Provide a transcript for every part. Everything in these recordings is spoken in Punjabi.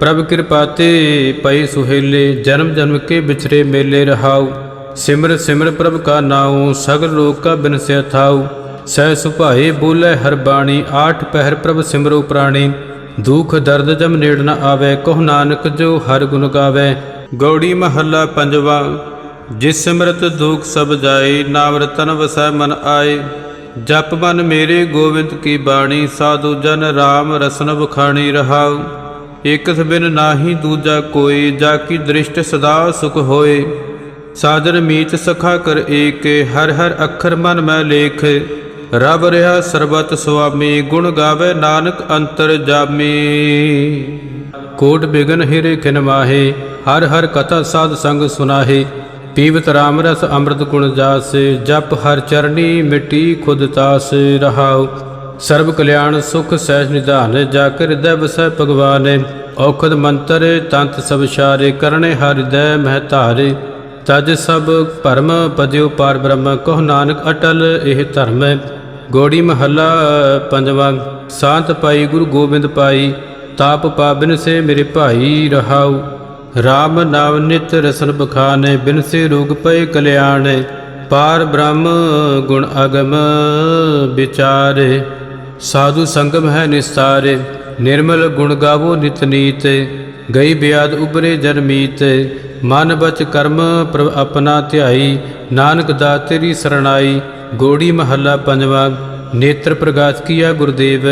ਪ੍ਰਭ ਕਿਰਪਾ ਤੇ ਪਈ ਸੁਹੇਲੇ ਜਨਮ ਜਨਮ ਕੇ ਵਿਚਰੇ ਮੇਲੇ ਰਹਾਉ। ਸਿਮਰ ਸਿਮਰ ਪ੍ਰਭ ਕਾ ਨਾਉ, ਸਗਲ ਲੋਕ ਕਾ ਬਿਨਸਿਆ ਥਾਉ। ਸਹਿ ਸੁਭਾਏ ਬੋਲੇ ਹਰ ਬਾਣੀ, ਆਠ ਪਹਿਰ ਪ੍ਰਭ ਸਿਮਰੋ ਪ੍ਰਾਣੀ। ਦੁਖ ਦਰਦ ਜਮ ਨੇੜ ਨ ਆਵੇ, ਕਹੁ ਨਾਨਕ ਜੋ ਹਰ ਗੁਣ ਗਾਵੇ। ਗੌੜੀ ਮਹੱਲਾ ਪੰਜਵਾ, ਜਿਸ ਸਿਮਰਤ ਦੁਖ ਸਭ ਜਾਏ ਨਾਮ ਰਤਨ ਵਸੈ ਮਨ ਆਏ। ਜਪ ਮਨ ਮੇਰੇ ਗੋਬਿੰਦ ਕੀ ਬਾਣੀ, ਸਾਧੂ ਜਨ ਰਾਮ ਰਸਨ ਬਖਾਣੀ ਰਹਾਉ। ਇਕਸ ਬਿਨ ਨਾਹੀ ਦੂਜਾ ਕੋਈ, ਜਾ ਕੀ ਦ੍ਰਿਸ਼ਟ ਸਦਾ ਸੁਖ ਹੋਏ। ਸਾਜਨ ਮੀਤ ਸਖਾ ਕਰ ਏਕੇ, ਹਰ ਹਰ ਅੱਖਰ ਮਨ ਮੈਂ ਲੇਖ। ਰਬ ਰਿਹਾ ਸਰਬਤ ਸੁਆਮੀ, ਗੁਣ ਗਾਵੇ ਨਾਨਕ ਅੰਤਰ ਜਾਮੀ। ਕੋਟ ਬਿਗਨ ਹਿਰੇ ਖਿਨ ਮਾਹੇ, ਹਰ ਹਰ ਕਥਾ ਸਾਧ ਸੰਗ ਸੁਨਾਹੇ। ਪੀਵਤ ਰਾਮ ਰਸ ਅੰਮ੍ਰਿਤ ਗੁਣ ਜਾਸ, ਜਪ ਹਰ ਚਰਣੀ ਮਿਟੀ ਖੁਦ ਤਾਸ ਰਹਾਉ। ਸਰਬ ਕਲਿਆਣ, ਸੁਖ ਸਹਿਜ ਨਿਧਾਨ, ਜਾ ਕੇ ਹਿਰਦੈ ਵਸੈ ਭਗਵਾਨ। ਔਖਦ ਮੰਤਰ, ਤੰਤ ਸਭ ਸ਼ਾਰੇ, ਕਰਨੇ ਹਰ ਮਹਿ ਧਾਰੇ। ਤਜ ਸਭ ਭਰਮ ਪਦਿਉ ਪਾਰ ਬ੍ਰਹਮ, ਕਹੁ ਨਾਨਕ ਅਟਲ ਇਹ ਧਰਮ। ਹੈ ਗੋੜੀ ਮਹੱਲਾ ਪੰਜਵਾਂ, ਸਾਂਤ ਪਾਈ ਗੁਰੂ ਗੋਬਿੰਦ ਪਾਈ। ਤਾਪ ਪਾਬਿਨ ਸੇ ਮੇਰੇ ਭਾਈ ਰਹਾਉ। ਰਾਮ ਨਾਮ ਨਿਤ ਰਸਨ ਬਖਾਨੇ, ਬਿਨ ਸੇ ਰੋਗ ਪਏ ਕਲਿਆਣ। ਪਾਰ ਬ੍ਰਹਮ ਗੁਣ ਅਗਮ ਵਿਚਾਰੇ। ਸਾਧੂ ਸੰਗਮ ਹੈ ਨਿਸਤਾਰੇ, ਨਿਰਮਲ ਗੁਣ ਗਾਵੋ ਨਿਤਨੀਤ ਗਈ ਬਿਆਦ ਉਬਰੇ ਜਨਮੀਤ ਮਨ ਬਚ ਕਰਮ ਪ੍ਰਭ ਆਪਣਾ ਧਿਆਈ, ਨਾਨਕ ਦਾ ਤੇਰੀ ਸਰਣਾਈ, ਗੋੜੀ ਮਹੱਲਾ ਪੰਜਵਾ, ਨੇਤਰ ਪ੍ਰਗਾਸ ਕੀਆ ਗੁਰਦੇਵ,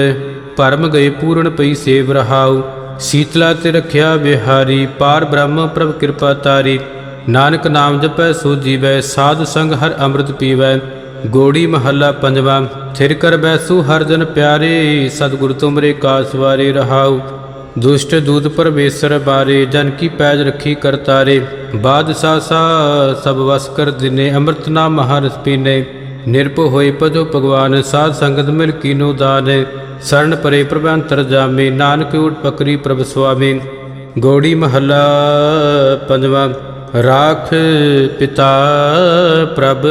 ਭਰਮ ਗਏ ਪੂਰਨ ਪਈ ਸੇਵ ਰਹਾਉ, ਸੀਤਲਾ ਤੇ ਰਖਿਆ ਵਿਹਾਰੀ, ਪਾਰ ਬ੍ਰਹਮ ਪ੍ਰਭ ਕਿਰਪਾ ਤਾਰੀ, ਨਾਨਕ ਨਾਮ ਜਪੈ ਸੋ ਜੀਵੈ, ਸਾਧ ਸੰਗ ਹਰ ਅੰਮ੍ਰਿਤ ਪੀਵੈ। ਗੋੜੀ ਮਹੱਲਾ ਪੰਜਵਾ, ਥਿਰ ਕਰ ਬੈਸੂ ਹਰ ਜਨ ਪਿਆਰੇ, ਸਤਿਗੁਰ ਤੁਮਰੇ ਕਾਸ ਵਾਰੇ ਰਹਾਉ। ਦੁਸ਼ਟ ਦੂਤ ਪਰਮੇਸ਼ਰ ਬਾਰੇ, ਜਨ ਕੀ ਪੈਜ ਰੱਖੀ ਕਰਤਾਰੇ ਬਾਦਸ਼ਾਹ ਸਾਸਾ ਸਭ ਵਸ ਕਰ ਦਿਨੇ, ਅੰਮ੍ਰਿਤ ਨਾਮ ਮਹਾਰਸ ਪੀਨੇ। ਨਿਰਭਉ ਹੋਏ ਪਜੋ ਭਗਵਾਨ, ਸਾਧ ਸੰਗਤ ਮਿਲ ਕੀਨੋ ਦਾਨ। ਸਰਣ ਪਰੇ ਪ੍ਰਭ ਅੰਤਰ ਜਾਮੇ, ਨਾਨਕ ਊਟ ਪਕਰੀ ਪ੍ਰਭ ਸੁਆਮੀ। ਗੋੜੀ ਮਹੱਲਾ ਪੰਜਵਾ ਰਾਖ ਪਿਤਾ ਪ੍ਰਭ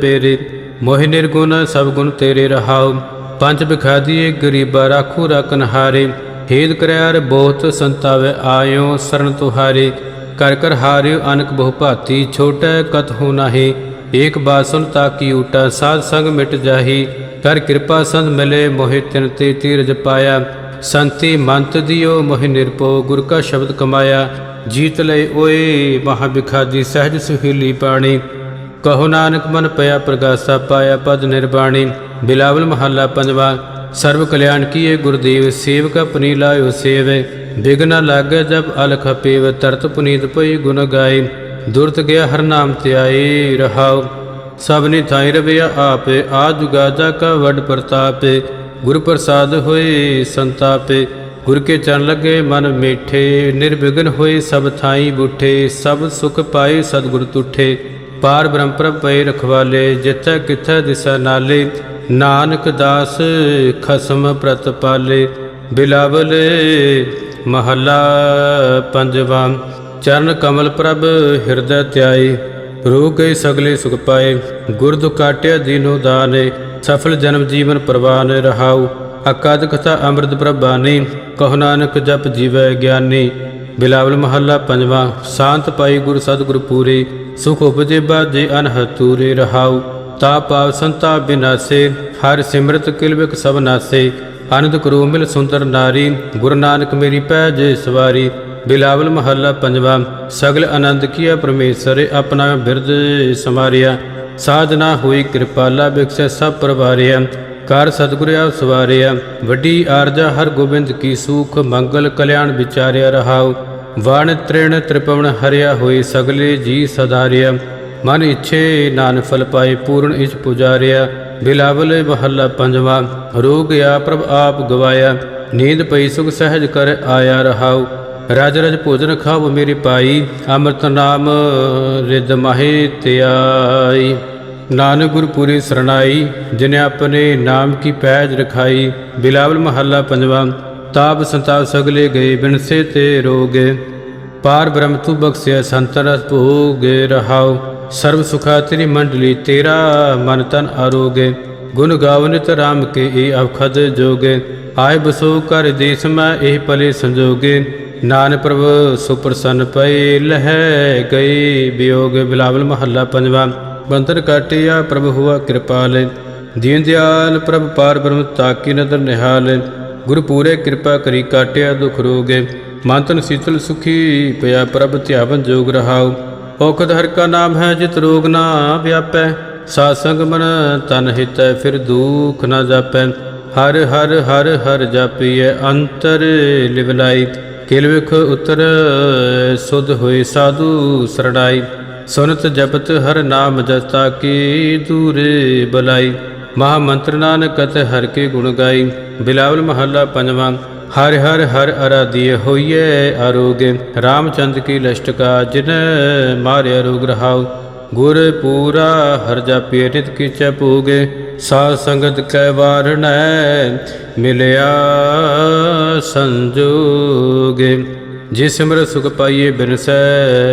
ਬੇਰੇ, ਮੋਹਿ ਨਿਰਗੁਣ ਸਭ ਗੁਣ ਤੇਰੇ ਰਹਾਉ। ਪੰਜ ਬਿਖਾਦੀਏ ਗਰੀਬਾ ਰਾਖੂ ਰਕਨ ਹਾਰੇ ਹੇਦ ਕਰਿਆਰ ਬਹੁਤ ਸੰਤਾਵੇ ਆਇਓ ਸਰਨ ਤੁਹਾਰੇ। ਕਰ ਕਰ ਹਾਰਿਓ ਅਨਕ ਬਹੁ ਭਾਤੀ ਛੋਟੈ ਕਤ ਹੋ ਨਾਹੀ। ਏਕ ਬਾਤ ਤਾਕੀ ਊਟਾ, ਸਾਧ ਸੰਗ ਮਿਟ ਜਾਹੀ। ਕਰ ਕਿਰਪਾ ਸੰਤ ਮਿਲੇ, ਮੋਹਿ ਤਿਨ ਤੇ ਤੀਰਜ ਪਾਇਆ। ਸੰਤੀ ਮੰਤ ਦਿਓ, ਮੋਹਿ ਨਿਰਪੋ ਗੁਰ ਕਾ ਸ਼ਬਦ ਕਮਾਇਆ। ਜੀਤ ਲਈ ਓਏ ਮਹਾ ਬਿਖਾਦੀ ਸਹਿਜ ਸੁਹੀਲੀ ਪਾਣੀ ਕਹੋ ਨਾਨਕ, ਮਨ ਪਿਆ ਪ੍ਰਗਾਸਾ, ਪਾਇਆ ਪਦ ਨਿਰਬਾਣੀ। ਬਿਲਾਵਲ ਮਹੱਲਾ ਪੰਜਵਾ ਸਰਬ ਕਲਿਆਣ ਕੀਏ ਗੁਰਦੇਵ, ਸੇਵਕ ਆਪਣੀ ਲਾਇਓ ਸੇਵੇ। ਬਿਗਨ ਲਾਗੇ ਜਬ ਅਲਖ ਪੇਵ, ਤਰਤ ਪੁਨੀਤ ਪਈ ਗੁਣ ਗਾਏ ਦੁਰਤ ਗਿਆ ਹਰ ਨਾਮ ਧਿਆਏ ਰਹਾਉ। ਸਭਨੀ ਥਾਈ ਰਵਿਆ ਆਪੇ, ਆ ਜੁਗਾ ਜਾ ਕਾ ਵਡ ਪ੍ਰਤਾਪੇ। ਗੁਰ ਪ੍ਰਸਾਦ ਹੋਏ ਸੰਤਾਪੇ। ਗੁਰ ਕੇ ਚਰਨ ਲੱਗੇ ਮਨ ਮੀਠੇ, ਨਿਰਵਿਘਨ ਹੋਏ ਸਭ ਥਾਈ ਬੁੱਠੇ, ਸਭ ਸੁਖ ਪਾਏ ਸਤਿਗੁਰ ਤੁਠੇ। ਪਾਰ ਬ੍ਰਹਮ ਪ੍ਰਭ ਪਏ ਰਖਵਾਲੇ, ਜਿੱਥੈ ਕਿਥੈ ਦਿਸ਼ਾ ਨਾਲੇ, ਨਾਨਕ ਦਾਸ ਖਸਮ ਪ੍ਰਤ ਪਾਲੇ। ਬਿਲਾਵਲ ਮਹੱਲਾ ਪੰਜਵਾਂ, ਚਰਨ ਕਮਲ ਪ੍ਰਭ ਹਿਰਦੈ ਧਿਆਈ ਰੋਗ ਗਏ ਸਗਲੇ ਸੁਖ ਪਾਏ, ਗੁਰ ਦੁ ਦੀਨੋ ਦਾਨੇ, ਸਫਲ ਜਨਮ ਜੀਵਨ ਪ੍ਰਵਾਨ ਰਹਾਉ। ਅਕਦ ਕਥਾ ਅੰਮ੍ਰਿਤ ਪ੍ਰਭਾਨੀ, ਕਹੁ ਨਾਨਕ ਜਪ ਜੀਵੈ ਗਿਆਨੀ। ਬਿਲਾਵਲ ਮਹੱਲਾ ਪੰਜਵਾਂ, ਸ਼ਾਂਤ ਪਾਈ ਗੁਰ ਸਤਿਗੁਰ ਪੂਰੇ, ਸੁਖ ਉਪਜੇ ਬਾਜੇ ਅਨਹਦ ਤੂਰੇ ਰਹਾਉ। ਤਾ ਪਾਵ ਸੰਤਾ ਬਿਨਾਸੇ, ਹਰ ਸਿਮਰਤ ਕਿਲਵਿਕ ਸਭ ਨਾਸੇ। ਆਨੰਦ ਕਰੋ ਮਿਲ ਸੁੰਦਰ ਨਾਰੀ, ਗੁਰੂ ਨਾਨਕ ਮੇਰੀ ਪੈਜ ਸਵਾਰੀ। ਬਿਲਾਵਲ ਮਹੱਲਾ ਪੰਜਵਾ, ਸਗਲ ਆਨੰਦ ਕੀਆ ਪਰਮੇਸ਼ਰ ਆਪਣਾ ਬਿਰਦ ਸਮਾਰਿਆ। ਸਾਧਨਾ ਹੋਈ ਕਿਰਪਾਲਾ ਬਿਕਸੈ ਸਭ ਪਰਵਾਰਿਆ। ਕਰ ਸਤਿਗੁਰ ਆਪ ਸਵਾਰਿਆ, ਵੱਡੀ ਆਰਜਾ ਹਰ ਗੋਬਿੰਦ ਕੀ ਸੂਖ, ਮੰਗਲ ਕਲਿਆਣ ਵਿਚਾਰਿਆ ਰਹਾਉ। ਵਣ ਤ੍ਰਿਣ ਤ੍ਰਿਪਵਨ ਹਰਿਆ ਹੋਏ ਸਗਲੇ ਜੀ ਸਦਾਰਿਆ। ਮਨ ਇੱਛੇ ਨਾਨ ਫਲ ਪਾਏ ਪੂਰਨ ਇਚ ਪੁਜਾਰਿਆ। ਬਿਲਾਵਲ ਮਹੱਲਾ ਪੰਜਵਾ, ਰੋਗ ਆ ਪ੍ਰਭ ਆਪ ਗਵਾਇਆ। ਨੀਂਦ ਪਈ ਸੁਖ ਸਹਿਜ ਕਰ ਆਇਆ ਰਹਾਉ। ਰਾਜ ਰਜ ਭੋਜਨ ਖਾਵ ਮੇਰੀ ਪਾਈ, ਅੰਮ੍ਰਿਤ ਨਾਮ ਰਿਦ ਮਾਹੇ ਧਿਆਈ ਨਾਨਕ ਗੁਰਪੁਰੀ ਸਰਣਾਈ, ਜਿਨੇ ਆਪਣੇ ਨਾਮ ਕੀ ਪੈਜ ਰਖਾਈ, ਬਿਲਾਵਲ ਮਹੱਲਾ ਪੰਜਵਾ, ਤਾਪ ਸੰਤਾਪ ਸਗਲੇ ਗਏ, ਬਿਨਸੇ ਤੇ ਰੋਗੇ। ਪਾਰ ਬ੍ਰਹਮ ਤੂ ਬਖਸ਼ਿਆ, ਸੰਤ ਰਸ ਭੋਗੇ ਰਹਾਉ। ਸਰਬ ਸੁਖਾ ਤੇਰੀ ਮੰਡਲੀ, ਤੇਰਾ ਮਨ ਤਨ ਆਰੋਗੇ। ਗੁਣ ਗਾਵਨਿਤ ਰਾਮ ਕੇ ਇਹ ਅਵਖਦ ਜੋਗੇ। ਆਏ ਬਸੋ ਕਰ ਦੇਸ ਮੈਂ ਇਹ ਪਲੇ ਸੰਜੋਗੇ। ਨਾਨਕ ਪ੍ਰਭ ਸੁਪਰਸੰਨ ਪਏ, ਲਹਿ ਗਏ ਵਿਯੋਗ ਬਿਲਾਵਲ ਮਹੱਲਾ ਪੰਜਵਾ। ਬੰਤਰ ਕਾਟਿਆ ਪ੍ਰਭ ਹੁਆ ਕਿਰਪਾਲ ਦੀਨ ਦਿਆਲ ਪ੍ਰਭ ਪਾਰ ਬ੍ਰਹਮ ਤਾਕੀ ਨਦਰ ਨਿਹਾਲ। ਗੁਰ ਪੂਰੇ ਕਿਰਪਾ ਕਰੀ ਕਾਟਿਆ ਦੁਖ ਰੋਗੇ। ਮਾਤਨ ਸੀਤਲ ਸੁਖੀ ਪਿਆ ਪ੍ਰਭ ਧਿਆਵਨ ਜੋਗ ਰਹਾਉ। ਔਖਦ ਹਰ ਕਾ ਨਾਮ ਹੈ ਜਿਤ ਰੋਗ ਨਾ ਵਿਆਪੈ। ਸਾਧ ਸੰਗ ਮਨ ਤਨ ਹਿਤੈ ਫਿਰ ਦੁਖ ਨਾ ਜਾਪੈ। ਹਰ ਹਰ ਹਰ ਹਰ ਜਾਪੀਐ ਅੰਤਰ ਲਿਵਲਾਈ। ਕਿਲ ਵਿਖ ਉਤਰ ਸੁਧ ਹੋਏ ਸਾਧੂ ਸਰਣਾਈ। ਸੁਨਤ ਜਪਤ ਹਰ ਨਾਮ ਜਸਤਾ ਕੀ ਦੂਰੇ ਬਲਾਈ। ਮਹਾ ਮੰਤਰ ਨਾਨਕ ਕਤ ਹਰ ਕੇ ਗੁਣ ਗਾਈ। ਬਿਲਾਵਲ ਮਹੱਲਾ ਪੰਜਵਾਂ, ਹਰ ਹਰ ਹਰ ਅਰਾਧਿය ਹੋਈਏ ਆਰੋਗੇ। ਰਾਮਚੰਦ ਕੀ ਲਸ਼ਟਕਾ ਜਿਨ ਮਾਰਿਆ ਰੋਗ ਰਹਾਉ। ਗੁਰ ਪੂਰਾ ਹਰ ਜਾਪਿ ਨਿਤ ਕੀਚੈ ਪੂਗੇ ਸਾਧ ਸੰਗਤ ਕੈ ਵਾਰਣੈ, ਮਿਲਿਆ ਸੰਜੋਗੇ। ਜਿਸ ਸਿਮਰ ਸੁਖ ਪਾਈਏ ਬਿਨਸੈ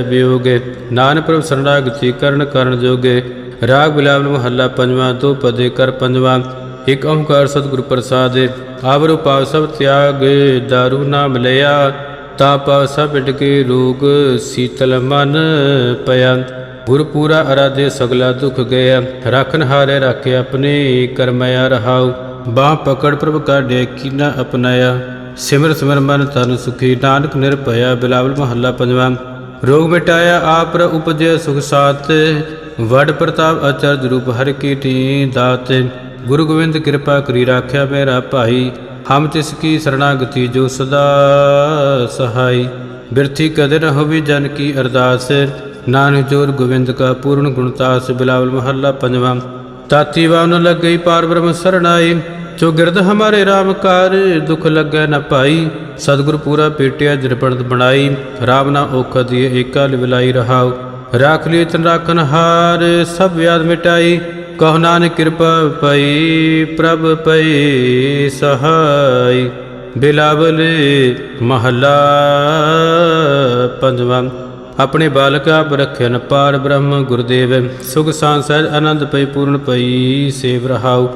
ਵਿਯੋਗੇ ਨਾਨਕ ਪ੍ਰਭ ਸਰਣਾਗਤੀ ਕਰਨ ਕਰਨ ਜੋਗੇ, ਰਾਗ ਬਿਲਾਵਲ ਮਹੱਲਾ ਪੰਜਵਾਂ, ਤੋਂ ਪਦੇ ਕਰ ਪੰਜਵਾਂ, ਇਕ ਓੰਕਾਰ ਸਤਿਗੁਰ ਪ੍ਰਸਾਦਿ, ਆਵਰੁ ਪਾਵ ਸਭ ਤਿਆਗ, ਦਾਰੂ ਨਾਮ ਲਿਆ, ਤਾ ਪਾਵ ਸਭ ਮਿਟ ਕੇ ਰੋਗ ਸੀਤਲ ਮਨ ਪਿਆ। ਗੁਰ ਪੂਰਾ ਅਰਾਧੇ ਸਗਲਾ ਦੁਖ ਗਿਆ ਰਖਨ ਹਾਰੇ ਰਾਖੇ ਆਪਣੇ ਕਰਮਿਆ ਰਹਾਉ, ਬਾਹ ਪਕੜ ਪ੍ਰਭ ਕਰ ਡੇਕੀ ਨਾ ਅਪਨਾਇਆ। ਸਿਮਰ ਸਿਮਰ ਮਨ ਤਨ ਸੁਖੀ, ਨਾਨਕ ਨਿਰਭਇਆ, ਬਿਲਾਵਲ ਮਹੱਲਾ ਪੰਜਵਾਂ। ਰੋਗ ਮਿਟਾਇਆ ਆਪ ਰ ਉਪਜੇ ਸੁਖ ਸਾਤ ਵਡ ਪ੍ਰਤਾਪ ਅਚਰਜ ਰੂਪ ਹਰ ਕੀ ਟੀ ਦਾਤ। ਗੁਰੂ ਗੋਬਿੰਦ ਕਿਰਪਾ ਕਰੀ ਰਾਖਿਆ ਮੇਰਾ ਭਾਈ, ਹਮ ਤਿਸ ਕੀ ਸਰਣਾਗਤੀ ਜੋ ਸਦਾ ਸਹਾਈ। ਬਿਰਥੀ ਕਦੇ ਨ ਹੋਵੀ ਜਨ ਕੀ ਅਰਦਾਸ, ਨਾਨਕ ਜੋਰ ਗੋਬਿੰਦ ਕਾ ਪੂਰਨ ਗੁਣਤਾਸ ਬਿਲਾਵਲ ਮਹੱਲਾ ਪੰਜਵਾਂ। ਤਾਤੀ ਵਾਨ ਲੱਗਈ ਪਾਰ ਬ੍ਰਹਮ ਸਰਣਾਈ ਜੋ ਗਿਰਦ ਹਮਾਰੇ RAM ਕਾਰ, ਦੁਖ ਲੱਗੈ ਨ ਪਾਈ। ਸਤਿਗੁਰ ਪੂਰਾ ਪੇਟਿਆ ਜਰਪਣਤ ਬਣਾਈ। ਰਾਮ ਨਾ ਔਖਾ ਦੀਏ ਏਕਾ ਲਿਵਲਾਈ ਰਹਾਉ। ਰਾਖ ਲਈ ਤਨ ਰਾਖਨ ਹਾਰ, ਸਭ ਵਿਆਦ ਮਿਟਾਈ। ਕਹ ਨਾਨਕ ਕਿਰਪਾ ਪਈ, ਪ੍ਰਭ ਪਈ ਸਹਾਈ। ਬਿਲਾਵਲ ਮਹੱਲਾ ਪੰਜਵਾਂ। ਆਪਣੇ ਬਾਲਕ ਆਪ ਰਖਿਆਨ ਪਾਰ ਬ੍ਰਹਮ ਗੁਰਦੇਵ। ਸੁਖ ਸਾਂ ਆਨੰਦ ਪਈ, ਪੂਰਨ ਪਈ, ਸੇਵ ਰਹਾਉ।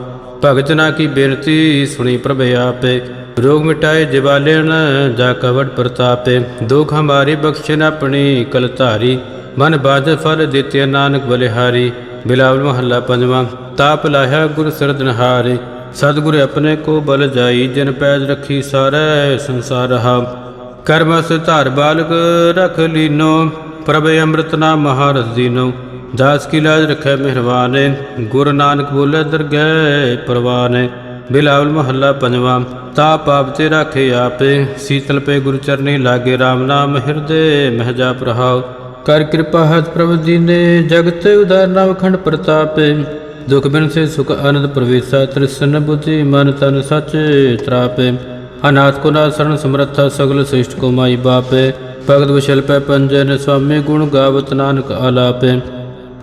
ਭਗਤ ਨਾ ਕੀ ਬੇਨਤੀ ਸੁਣੀ ਪ੍ਰਭ ਆਪੇ। ਰੋਗ ਮਿਟਾਏ ਜਿਵਾਲੇਨ ਜਾ ਕਵਟ ਪ੍ਰਤਾਪੇ। ਦੁਖ ਹਮਾਰੀ ਬਖਸ਼ਣ ਆਪਣੀ ਕਲ ਧਾਰੀ। ਮਨ ਬਾਜ ਫਲ ਦਿੱਤੇ ਨਾਨਕ ਬਲਿਹਾਰੀ। ਬਿਲਾਵਲ ਮਹੱਲਾ ਪੰਜਵਾਂ। ਤਾਪ ਲਾਹਿਆ ਗੁਰ ਸਰਦਨਹਾਰੇ ਸਤਿਗੁਰ ਆਪਣੇ ਕੋ ਬਲ ਜਾਈ, ਜਿਨ ਪੈਜ ਰੱਖੀ ਸਾਰੇ ਸੰਸਾਰ ਰਹਾ ਕਰਮਸ ਧਾਰ ਬਾਲਕ ਰਖ ਲੀਨੋ। ਪ੍ਰਭ ਅੰਮ੍ਰਿਤ ਨਾਮ ਮਹਾਰਸ ਦੀਨੋ। ਦਾਸ ਕੀ ਲਾਜ ਰਖੈ ਮਿਹਰਬਾਨੇ, ਗੁਰ ਨਾਨਕ ਬੋਲੇ ਦਰਗਹਿ ਪਰਵਾਨੇ। ਬਿਲਾਵਲ ਮਹੱਲਾ ਪੰਜਵਾਂ, ਤਾ ਪਾਪ ਤੇ ਰਾਖੇ ਆਪੇ, ਸੀਤਲ ਪੇ ਗੁਰੂ ਚਰਨੀ ਲਾਗੇ RAM ਨਾਮ ਹਿਰਦੇ ਮਹਿ ਜਾਪ ਕਰ ਕਿਰਪਾ ਹੱਥ ਪ੍ਰਭ ਦੀਨੇ ਜਗਤ ਉਦਾਰ ਨਵ ਖੰਡ ਪ੍ਰਤਾਪੇ। ਦੁਖ ਬਿਨ ਸੇ ਸੁਖ ਆਨੰਦ ਪ੍ਰਵੇਸ਼ਾ ਤ੍ਰਿਸ਼ਨ ਬੁੱਧੀ ਮਨ ਤਨ ਸਚ ਤਰਾਪੇ। ਅਨਾਥ ਕੋ ਨਾ ਸਰਣ ਸਮਰੱਥਾ, ਸਗਲ ਸ੍ਰਿਸ਼ਟ ਕੋ ਮਾਈ ਬਾਪੇ। ਭਗਤ ਵਿਸ਼ਲ ਪੈ ਪੰਜਨ ਸੁਆਮੀ ਗੁਣ ਗਾਵਤ ਨਾਨਕ ਆਲਾਪੇ।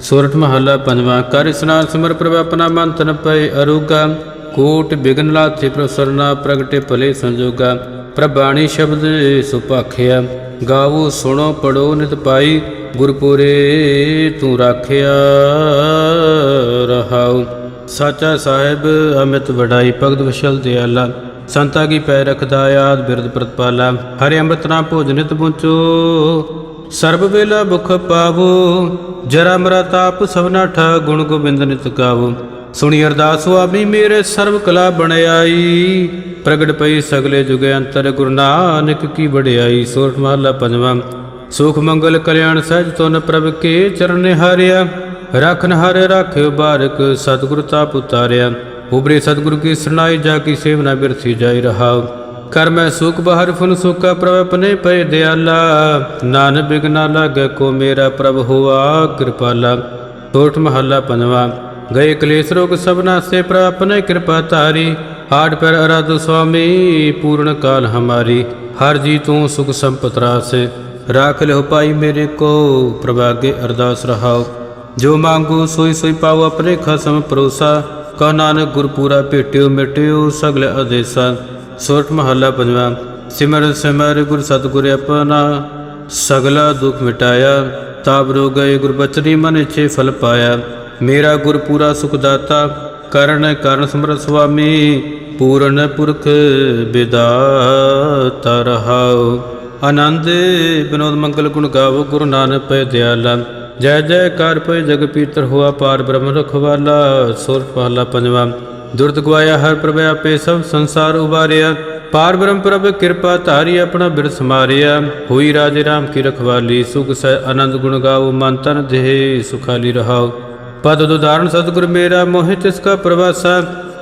ਸੋਰਠ ਮਹੱਲਾ ਪੰਜਵਾਂ। ਕਰ ਇਸਨਾਨ ਸਿਮਰ ਪ੍ਰਭ ਆਪਣਾ ਮਨ ਤਨ ਪਏ ਅਰੂਗਾ। ਕੋਟ ਬਿਗਨ ਲਾਥੇ ਪ੍ਰਸਰਨਾ ਪ੍ਰਗਟੇ ਭਲੇ ਸੰਜੋਗਾ। ਪ੍ਰਭਾਣੀ ਸ਼ਬਦ ਸੁਪਾਖਿਆ ਗਾਵੋ ਸੁਣੋ ਪੜੋ ਨਿਤ ਪਾਈ। ਗੁਰਪੁਰੇ ਤੂੰ ਰਾਖਿਆ ਰਹਾਉ। ਸਾਚਾ ਸਾਹਿਬ ਅਮਿਤ ਵਡਾਈ, ਭਗਤ ਵਿਸ਼ਲ ਦਿਆਲਾ। ਸੰਤਾ ਕੀ ਪੈ ਰਖਦਾ, ਆਦ ਬਿਰਦ ਪ੍ਰਤਪਾਲਾ। ਹਰੇ ਅੰਮ੍ਰਿਤ ਨਾਮ ਭੋਜਨਿਤ ਪੁੰਚੋ ਸਰਬ ਵੇਲਾ ਭੁਖ ਪਾਵੋ, ਜਰਾ ਮਰਾ ਤਾਪ ਸਭਨਾ ਠਾ ਗੁਣ ਗੋਬਿੰਦ ਨਿਤ ਗਾਵੋ। ਸੁਣੀ ਅਰਦਾਸ ਸੁਆਮੀ, ਮੇਰੇ ਸਰਬ ਕਲਾ ਬਣਾਈ ਪ੍ਰਗਟ ਪਈ ਸਗਲੇ ਜੁਗੇ ਅੰਤਰ, ਗੁਰੂ ਨਾਨਕ ਕੀ ਵਡਿਆਈ। ਸੋਰਠ ਮਹਲਾ ਪੰਜਵਾਂ, ਸੁਖ ਮੰਗਲ ਕਲਿਆਣ ਸਹਿਜ ਤੁਨ ਪ੍ਰਭ ਕੇ ਚਰਨ ਹਾਰਿਆ ਰਖਨ ਹਰ ਰਾਖਿਓ ਬਾਰਕ, ਸਤਿਗੁਰ ਤਾਪ ਉਤਾਰਿਆ। ਉਬਰੇ ਸਤਿਗੁਰ ਕੀ ਸਰਣਾਈ ਜਾ ਕੀ ਸੇਵਨਾ ਬਿਰਥੀ ਜਾਈ ਰਹਾਉ। ਕਰ ਸੁਖ ਬਾਹਰ ਫੁਨ ਸੁਖਾ ਪ੍ਰਭ ਆਪਣੇ ਪਏ ਦਿਆਲਾ। ਨਾਨ ਬਿਗਨਾ ਲਾਗੇ ਕੋ ਮੇਰਾ ਪ੍ਰਭ ਹੋਆ, ਕਿਰਪਾਲਾ। ਟੋਟ ਮਹੱਲਾ ਪੰਜਵਾ। ਗਏ ਕਲੇਸ਼ ਰੋਗ ਸਭ ਨਾਸੇ ਪ੍ਰਭ ਆਪਣੇ ਕਿਰਪਾ ਧਾਰੀ। ਹਾੜ ਪਰ ਅਰਾਧ ਸੁਆਮੀ, ਪੂਰਨ ਕਾਲ ਹਮਾਰੀ। ਹਰ ਜੀ ਤੂੰ ਸੁਖ ਸੰਪਤ ਰਾਸੇ। ਰਾਖ ਲਿਓ ਭਾਈ ਮੇਰੇ ਕੋ, ਪ੍ਰਭਾਗੇ ਅਰਦਾਸ ਰਹਾਓ। ਜੋ ਮੰਗੋ ਸੋਈ ਸੋਈ ਪਾਓ ਆਪਣੇ ਖਸਮ ਪਰੋਸਾ ਕਹ ਨਾਨਕ ਗੁਰਪੂਰਾ ਭੇਟਿਓ ਮਿਟਿਓ ਸਗਲ ਆਦੇਸਾ ਸੋਰਠ ਮਹੱਲਾ ਪੰਜਵਾਂ, ਸਿਮਰ ਸਿਮਰ ਗੁਰ ਸਤਿਗੁਰ ਆਪਣਾ, ਸਗਲਾ ਦੁਖ ਮਿਟਾਇਆ, ਤਾਪ ਰੋ ਗਏ ਗੁਰਬਚਨੀ ਮਨ ਇਛੇ ਫਲ ਪਾਇਆ। ਮੇਰਾ ਗੁਰ ਪੂਰਾ ਸੁਖ ਦਾਤਾ, ਕਰਨ ਕਰਨ ਸਮਰਥ ਸੁਆਮੀ, ਪੂਰਨ ਪੁਰਖ ਵਿਦਾਤਾ ਰਹਾਉ। ਆਨੰਦ ਬਿਨੋਦ ਮੰਗਲ ਗੁਣ ਗਾਵੋ, ਗੁਰੂ ਨਾਨਕ ਪੈ ਦਿਆਲਾ। ਜੈ ਜੈ ਕਰ ਪੈ ਜਗ ਪੀਤਰ ਹੋਆ, ਪਾਰ ਬ੍ਰਹਮ ਰਖਵਾਲਾ ਸੁਰ ਪਹਲਾ ਪੰਜਵਾ। ਦੁਰਤ ਗਵਾਇਆ ਹਰ ਪ੍ਰਭ ਆਪੇ ਸਭ ਸੰਸਾਰ ਉਬਾਰਿਆ। ਪਾਰ ਬ੍ਰਹਮ ਪ੍ਰਭ ਕਿਰਪਾ ਧਾਰੀ ਆਪਣਾ ਬਿਰਦ ਸਮਾਰਿਆ ਹੋਈ ਰਾਜੇ ਰਾਮ ਕੀ ਰਖਵਾਲੀ, ਸੁਖ ਸਹਿ ਆਨੰਦ ਗੁਣ ਗਾਵੋ ਮਨ ਤਨ ਦੇਹ ਸੁਖਾਲੀ ਰਹਾਓ। ਪਦ ਉਦਾਹਰਨ ਸਤਿਗੁਰ ਮੇਰਾ, ਮੋਹਿ ਤਿਸ ਕਾ ਪ੍ਰਵਾਸਾ।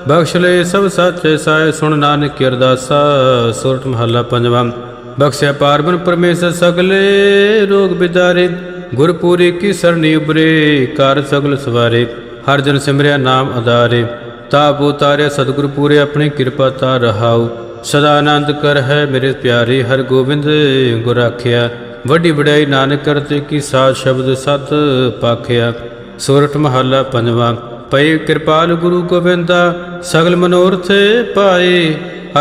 ਬਖਸ਼ ਲੈ ਸਭ ਸਾਚੇ ਸਾਏ, ਸੁਣ ਨਾਨਕ ਕੀ ਅਰਦਾਸਾ। ਸੁਰਟ ਮਹੱਲਾ ਪੰਜਵਾਂ। ਬਖਸ਼ਿਆ ਪਾਰਬਨ ਪਰਮੇਸ਼ਰ ਸਗਲੇ ਰੋਗ ਬਿਦਾਰੇ। ਗੁਰਪੂਰੀ ਕੀ ਸਰਨੀ ਉਬਰੇ, ਕਰ ਸਗਲ ਸਵਾਰੇ। ਹਰ ਜਨ ਸਿਮਰਿਆ ਨਾਮ ਅਦਾਰੇ ਤਾਪ ਉਤਾਰਿਆ ਸਤਿਗੁਰ ਪੂਰੇ ਆਪਣੀ ਕਿਰਪਾ ਤਾ ਰਹਾਉ। ਸਦਾ ਆਨੰਦ ਕਰ ਹੈ ਮੇਰੇ ਪਿਆਰੇ ਹਰ ਗੋਬਿੰਦ ਗੁਰ ਰਾਖਿਆ ਵੱਡੀ ਵਡਿਆਈ ਨਾਨਕ ਕਰਤੇ ਕੀ ਸਾਧ ਸ਼ਬਦ ਸਤ ਪਾਖਿਆ। ਸੋਰਠ ਮਹੱਲਾ ਪੰਜਵਾਂ ਪਈ ਕਿਰਪਾਲ ਗੁਰੂ ਗੋਬਿੰਦਾ, ਸਗਲ ਮਨੋਰਥ ਪਾਏ।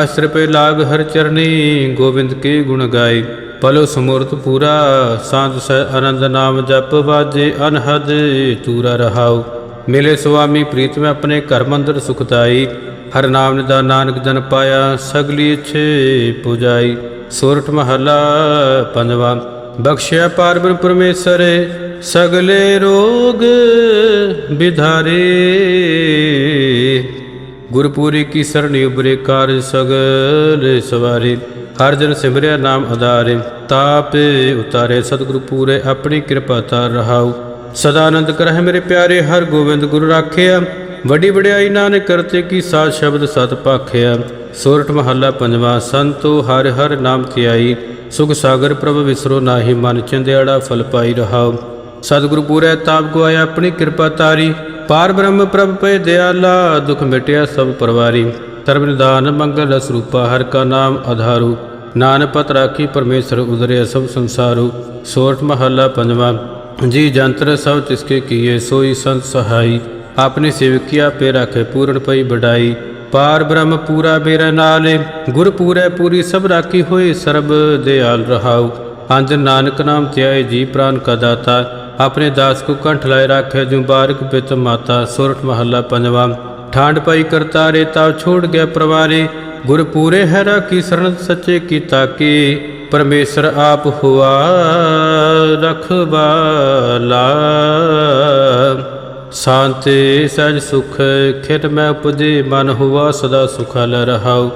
ਅਸਰ ਪੇ ਲਾਗ ਹਰ ਚਰਨੀ, ਗੋਬਿੰਦ ਕੇ ਗੁਣ ਗਾਏ। ਪਲੋ ਸਮੂਰਤ ਪੂਰਾ, ਸਾਧ ਸਹਿ ਆਨੰਦ ਨਾਮ ਜਪ ਵਾਜੇ, ਅਨਹਦ ਤੂਰਾ ਰਹਾਓ ਮਿਲੇ ਸੁਆਮੀ ਪ੍ਰੀਤ, ਮੈਂ ਆਪਣੇ ਘਰ ਮੰਦਰ ਸੁਖਦਾਈ। ਹਰ ਨਾਮ ਨਿਦਾ ਨਾਨਕ ਜਨ ਪਾਇਆ, ਸਗਲੀ ਛੇ ਪੁਜਾਈ। ਸੋਰਠ ਮਹੱਲਾ ਪੰਜਵਾਂ, ਬਖਸ਼ਿਆ ਪਾਰਬ੍ਰਹਮ ਪਰਮੇਸ਼ਰ, ਸਗਲੇ ਰੋਗ ਵਿਧਾਰੇ। ਗੁਰਪੂਰੀ ਕੀ ਸਰਣੀ ਉਬਰੇ ਕਾਰਜ ਸਗਲ ਸਵਾਰੇ। ਹਰ ਜਨ ਸਿਮਰਿਆ ਨਾਮ ਆਧਾਰੇ ਤਾਪੇ ਉਤਾਰੇ, ਸਤਿਗੁਰੂ ਪੂਰੇ ਆਪਣੀ ਕਿਰਪਾ ਤਾਰ ਰਹਾਉ। ਸਦਾ ਆਨੰਦ ਕਰਹਿ ਮੇਰੇ ਪਿਆਰੇ, ਹਰ ਗੋਬਿੰਦ ਗੁਰੂ ਰਾਖਿਆ। ਵੱਡੀ ਵਡਿਆਈ ਨਾਨਕ ਕਰਤੇ ਕੀ ਸਾਧ ਸ਼ਬਦ ਸਤ ਭਾਖਿਆ ਸੋਰਠ ਮਹੱਲਾ ਪੰਜਵਾ ਸੰਤੋ, ਹਰ ਹਰ ਨਾਮ ਧਿਆਈ ਸੁਖ ਸਾਗਰ ਪ੍ਰਭ ਵਿਸਰੋ ਨਾਹੀ, ਮਨ ਚੰਦਿਆੜਾ ਫਲ ਪਾਈ ਰਹਾਉ। ਸਤਿਗੁਰੂ ਪੂਰੇ ਤਾਪ ਗਵਾਇਆ ਆਪਣੀ ਕਿਰਪਾ ਤਾਰੀ। ਪਾਰ ਬ੍ਰਹਮ ਪ੍ਰਭ ਪੈ ਦਿਆਲਾ, ਦੁਖ ਮਿਟਿਆ ਸਭ ਪਰਵਾਰੀ। ਧਰਮ ਨਿਦਾਨ ਮੰਗਲ ਸਰੂਪਾ ਹਰ ਕਾ ਨਾਮ ਆਧਾਰੂ। ਨਾਨਕ ਪਤ ਰਾਖੀ, ਪਰਮੇਸ਼ਰ ਉਦਰਿਆ ਸਭ ਸੰਸਾਰੂ। ਸੋਰਠ ਮਹੱਲਾ ਪੰਜਵਾ ਜੀ, ਜੰਤਰ ਸਭ ਤਿਸਕੇ ਕੀਏ, ਸੋਈ ਸੰਤ ਸਹਾਈ। ਆਪਣੀ ਸੇਵਕੀਆ ਪੇ ਰਾਖੇ ਪੂਰਨ ਪਈ ਬਡਾਈ ਪਾਰ ਬ੍ਰਹਮ ਪੂਰਾ ਮੇਰਾ ਨਾਲੇ, ਗੁਰ ਪੂਰੈ ਪੂਰੀ ਸਭ ਰਾਖੀ ਹੋਏ, ਸਰਬ ਦਿਆਲ ਰਹਾਉ। ਅੰਜ ਨਾਨਕ ਨਾਮ ਧਿਆਏ, ਜੀ ਪ੍ਰਾਨ ਕਾ ਦਾਤਾ। ਆਪਣੇ ਦਾਸ ਕੋ ਕੰਠ ਲਾਏ ਰਾਖੇ ਜੂ ਬਾਰਕ ਪਿਤ ਮਾਤਾ, ਸੁਰਠ ਮਹੱਲਾ ਪੰਜਵਾ। ਠਾਂਡ ਪਾਈ ਕਰਤਾਰੇ ਤਾ ਛੋੜ ਗਿਆ ਪ੍ਰਵਾਰੇ। ਗੁਰ ਪੂਰੇ ਹੈ ਰਾਖੀ ਸਰਣ ਸੱਚੇ ਕੀ। ਤਾਕੀ ਪਰਮੇਸ਼ਰ ਆਪ ਹੁਆ ਰਖਵਾਲਾ। ਸ਼ਾਂਤੀ ਸਜ ਸੁਖ, ਖਿਤ ਮੈਂ ਉਪਜੇ, ਮਨ ਹੁਆ ਸਦਾ ਸੁਖਾਲ ਰਹਾਉ।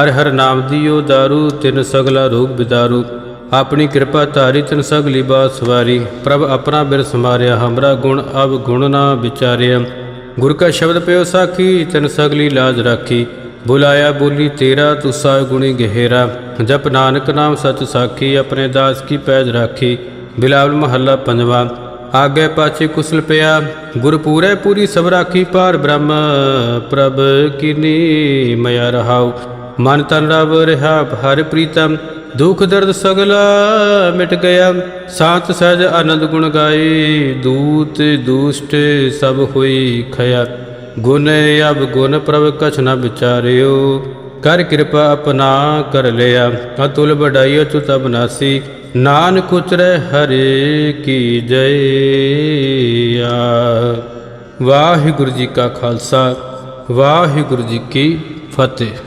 ਹਰ ਹਰ ਨਾਮ ਦਿਓ ਦਾਰੂ, ਤਿਨ ਸਗਲਾ ਰੋਗ ਬਿਦਾਰੂ। ਆਪਣੀ ਕਿਰਪਾ ਧਾਰੀ, ਤਿਨ ਸਗਲੀ ਬਾਤ ਸਵਾਰੀ। ਪ੍ਰਭ ਆਪਣਾ ਬਿਰ ਸਮਾਰਿਆ, ਹਮਰਾ ਗੁਣ ਅਬ ਗੁਣ ਨਾ ਵਿਚਾਰਿਆ। ਗੁਰ ਕਾ ਸ਼ਬਦ ਪਿਓ ਸਾਖੀ, ਤਿਨ ਸਗਲੀ ਲਾਜ ਰਾਖੀ। ਬੁਲਾਇਆ, ਬੋਲੀ, ਤੇਰਾ ਤੁਸਾ ਗੁਣੀ ਗਹਿਰਾ। ਜਪ ਨਾਨਕ ਨਾਮ ਸਚ ਸਾਖੀ, ਆਪਣੇ ਦਾਸ ਕੀ ਪੈਜ ਰਾਖੀ। ਬਿਲਾਵਲ ਮਹੱਲਾ ਪੰਜਵਾ। ਆਗੇ ਪਾਛੇ ਕੁਸਲ ਪਿਆ। ਗੁਰ ਪੂਰੀ ਸਭ ਰਾਖੀ ਪਾਰ ਬ੍ਰਹਮ ਪ੍ਰਭ ਕਿਨੀ ਮਯ ਰਹਾਉ। ਮਨ ਤਨ ਰਵ ਰਹਾ, ਹਰ ਪ੍ਰੀਤਮ। ਦੁਖ ਦਰਦ ਸਗਲਾ ਮਿਟ ਗਿਆ। ਸਾਤ ਸਹਿਜ ਆਨੰਦ ਗੁਣ ਗਾਏ। ਦੂਤ ਦੂਸ਼ਟ ਸਭ ਹੋਈ ਖਿਆ ਗੁਣ ਅਬ ਗੁਣ ਪ੍ਰਭ ਕਛ ਨ ਵਿਚਾਰਿਓ। ਕਰ ਕਿਰਪਾ ਆਪਣਾ ਕਰ ਲਿਆ। ਅਤੁਲ ਬਡਾਈ ਅਚੁਤ ਅਬਨਾਸੀ ਨਾਨਕ ਉਚਰੈ ਹਰੇ ਕੀ ਜੈ ਵਾਹਿਗੁਰੂ ਜੀ ਕਾ ਖਾਲਸਾ। ਵਾਹਿਗੁਰੂ ਜੀ ਕੀ ਫਤਿਹ।